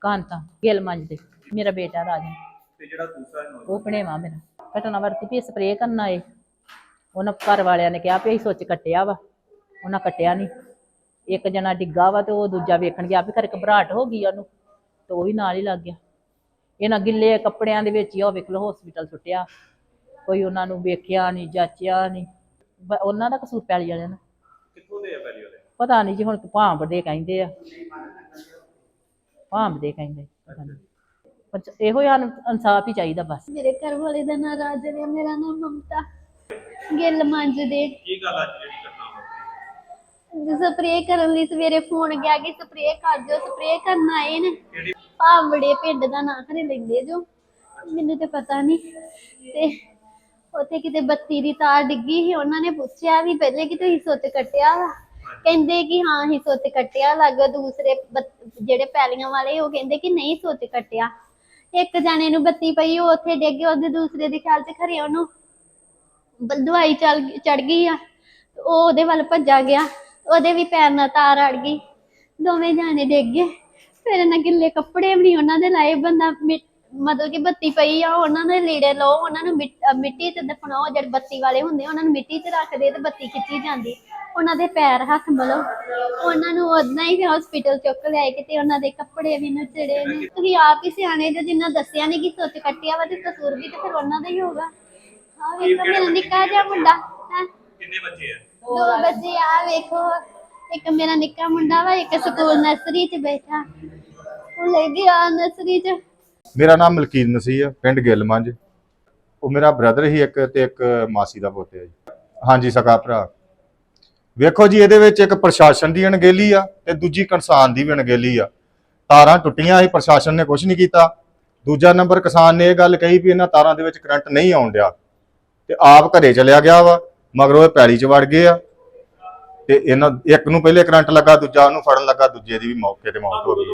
ਕਾਂਤਾ ਗਿਲ ਮੰਜਦੇ ਮੇਰਾ ਬੇਟਾ ਰਾਜਨ ਤੇ ਜਿਹੜਾ ਦੂਸਰਾ ਨੌਜਵਾਨ ਉਹ ਭਣੇਵਾ ਮੇਰਾ। ਘਟਨਾ ਵਰਤੀ ਵੀ ਸਪਰੇਅ ਕਰਨ ਆਏ ਉਹਨਾਂ ਘਰ ਵਾਲਿਆਂ ਨੇ ਕਿਹਾ ਵੀ ਅਸੀਂ ਸੁੱਚ ਕੱਟਿਆ ਵਾ। ਉਹਨਾਂ ਕੱਟਿਆ ਨਹੀਂ ਇੱਕ ਜਣਾ ਡਿੱਗਾ ਵਾ ਤੇ ਉਹ ਦੂਜਾ ਵੇਖਣ ਗਿਆ ਵੀ ਖਰੇ ਘਬਰਾਹਟ ਹੋ ਗਈ ਉਹਨੂੰ ਤੇ ਉਹ ਵੀ ਨਾਲ ਹੀ ਲੱਗ ਗਿਆ। ਇਹਨਾਂ ਗਿੱਲੇ ਕੱਪੜਿਆਂ ਦੇ ਵਿੱਚ ਹੀ ਉਹ ਵੇਖ ਹਸਪੀਟਲ ਸੁੱਟਿਆ। ਕੋਈ ਉਹਨਾਂ ਨੂੰ ਵੇਖਿਆ ਨਹੀਂ ਜਾਚਿਆ ਨਹੀਂ ਬ- ਉਹਨਾਂ ਦਾ ਕਸੂਰ ਪੈਲੀ ਵਾਲਿਆਂ ਦਾ। ਕਿੱਥੋਂ ਦੇ ਆ ਪਹਿਲੀ ਵਾਲੇ? ਪਤਾ ਨਹੀਂ ਜੀ ਹੁਣ ਭਾਂਬ ਦੇ ਕਹਿੰਦੇ ਆ। ਭਾਂਬ ਦੇ ਕਹਿੰਦੇ। ਪਰ ਇਹੋ ਹੀ ਸਾਨੂੰ ਇਨਸਾਫ ਹੀ ਚਾਹੀਦਾ ਬਸ। ਮੇਰੇ ਘਰ ਵਾਲੇ ਦਾ ਨਾਂ ਰਾਜਨ ਹੈ ਮੇਰਾ ਨਾਮ ਮਮਤਾ। ਗਿੱਲ ਮੰਜਦੇ। ਕੀ ਗੱਲ ਅੱਜ ਜਿਹੜੀ ਘਟਨਾ ਸਪਰੇਅ ਕਰਨ ਲਈ ਸਵੇਰੇ ਫੋਨ ਗਿਆ ਕਿ ਸਪਰੇਅ ਕਰ ਦਿਓ ਸਪਰੇਅ ਕਰਨ ਆਏ ਨੇ। ਭਾਵੜੇ ਪਿੰਡ ਦਾ ਨਾਂ ਖਰੇ ਲੈਂਦੇ ਜੋ। ਮੈਨੂੰ ਤੇ ਪਤਾ ਨਹੀਂ ਤੇ ਉੱਥੇ ਕਿਤੇ ਬੱਤੀ ਦੀ ਤਾਰ ਡਿੱਗੀ ਸੀ ਉਹਨਾਂ ਨੇ ਪੁੱਛਿਆ ਵੀ ਪਹਿਲੇ ਕਿ ਤੁਸੀਂ ਸੁੱਚ ਕੱਟਿਆ ਵਾ। ਕਹਿੰਦੇ ਕਿ ਹਾਂ ਹੀ ਸੁੱਚ ਕੱਟਿਆ। ਲੱਗ ਦੂਸਰੇ ਬੱਤ- ਜਿਹੜੇ ਪੈਲੀਆਂ ਵਾਲੇ, ਉਹ ਕਹਿੰਦੇ ਕਿ ਨਹੀਂ ਸੁੱਚ ਕੱਟਿਆ। ਇੱਕ ਜਾਣੇ ਨੂੰ ਬੱਤੀ ਪਈ, ਉਹ ਉੱਥੇ ਡਿੱਗ ਗਿਆ ਉਹਦੇ ਦੂਸਰੇ ਦੇ ਖਿਆਲ 'ਚ ਖਰੇ ਉਹਨੂੰ ਬ- ਦਵਾਈ ਚੱਲ ਚੜ ਗਈ ਆ। ਉਹ ਉਹਦੇ ਵੱਲ ਭੱਜਾ ਗਿਆ। ਉਹਦੇ ਵੀ ਪੈਰ ਨਾਲ ਤਾਰ ਅੜ ਗਈ। ਦੋਵੇਂ ਜਾਣੇ ਡਿੱਗ ਗਏ। ਫਿਰ ਇਹਨਾਂ ਗਿੱਲੇ ਕੱਪੜੇ ਵੀ ਨਹੀਂ ਉਹਨਾਂ ਦੇ ਲਾਏ। ਬੰਦਾ ਮਿ- ਮਤਲਬ ਕਿ ਬੱਤੀ ਪਈ ਆ, ਉਹਨਾਂ ਦੇ ਲੀੜੇ ਲਓ, ਉਹਨਾਂ ਨੂੰ ਮਿੱਟ- ਅਹ ਮਿੱਟੀ ਚ ਦਫਨਾਓ। ਜਿਹੜੇ ਬੱਤੀ ਵਾਲੇ ਹੁੰਦੇ ਉਹਨਾਂ ਨੂੰ ਮਿੱਟੀ 'ਚ ਰੱਖਦੇ ਤੇ ਬੱਤੀ ਖਿੱਚੀ ਜਾਂਦੀ। ਉਹਨਾਂ ਦੇ ਪੈਰ ਹੱਥ ਮਲੋ। ਉਹਨਾਂ ਨੂੰ ਉਦਾਂ ਹੀ ਫਿਰ ਹਸਪੀਟਲ ਚੁੱਕ ਲਿਆਏ ਕਿਤੇ ਉਹਨਾਂ ਦੇ ਕੱਪੜੇ ਵੀ ਨੁਚੜੇ ਨੇ। ਤੁਸੀਂ ਆਪ ਹੀ ਸਿਆਣੇ ਜੋ ਜਿੰਨਾ ਦੱਸਿਆ ਨਹੀਂ ਕਿ ਸੁੱਚ ਕੱਟਿਆ ਵਾ ਤੇ ਕਸੂਰ ਵੀ ਤੇ ਫਿਰ ਉਹਨਾਂ ਦਾ ਹੀ ਹੋਗਾ ਹਾਂ ਵੇਖੋ ਮੇਰਾ ਨਿੱਕਾ ਜਿਹਾ ਮੁੰਡਾ ਹੈਂ। ਕਿੰਨੇ ਬੱਚੇ ਆ? ਦੋ ਬੱਚੇ ਆ ਵੇਖੋ। ਇੱਕ ਮੇਰਾ ਨਿੱਕਾ ਮੁੰਡਾ ਵਾ ਇੱਕ ਸਕੂਲ ਨਰਸਰੀ 'ਚ ਬੈਠਾ। ਉਹ ਲੈ ਗਿਆ ਨਰਸਰੀ 'ਚ। ਮੇਰਾ ਨਾਮ ਮਲਕੀਤ ਮਸੀਹ ਆ ਪਿੰਡ ਗਿੱਲਮੰਜ ਉਹ ਮੇਰਾ ਬ੍ਰਦਰ ਹੀ ਇੱਕ ਤੇ ਇੱਕ ਮਾਸੀ ਦਾ ਪੁੱਤ ਹੈ ਜੀ। ਹਾਂਜੀ ਸਕਾ ਭਰਾ। ਵੇਖੋ ਜੀ, ਇਹਦੇ ਵਿੱਚ ਇੱਕ ਪ੍ਰਸ਼ਾਸਨ ਦੀ ਅਣਗਹਿਲੀ ਆ ਤੇ ਦੂਜੀ ਕਿਸਾਨ ਦੀ ਵੀ ਅਣਗਹਿਲੀ ਆ। ਤਾਰਾਂ ਟੁੱਟੀਆਂ ਸੀ ਪ੍ਰਸ਼ਾਸਨ ਨੇ ਕੁਝ ਨਹੀਂ ਕੀਤਾ। ਦੂਜਾ ਨੰਬਰ, ਕਿਸਾਨ ਨੇ ਇਹ ਗੱਲ ਕਹੀ ਵੀ ਇਹਨਾਂ ਤਾਰਾਂ ਦੇ ਵਿੱਚ ਕਰੰਟ ਨਹੀਂ ਆਉਣ ਡਿਆ ਤੇ ਆਪ ਘਰੇ ਚਲਿਆ ਗਿਆ ਵਾ, ਮਗਰੋਂ ਇਹ ਪੈਲੀ 'ਚ ਵੜ ਗਏ ਆ ਤੇ ਇਹਨਾਂ, ਇੱਕ ਨੂੰ ਪਹਿਲੇ ਕਰੰਟ ਲੱਗਾ, ਦੂਜਾ ਉਹਨੂੰ ਫੜਨ ਲੱਗਾ, ਦੂਜੇ ਦੀ ਵੀ ਮੌਕੇ ਤੇ ਮੌਤ ਹੋ ਗਈ।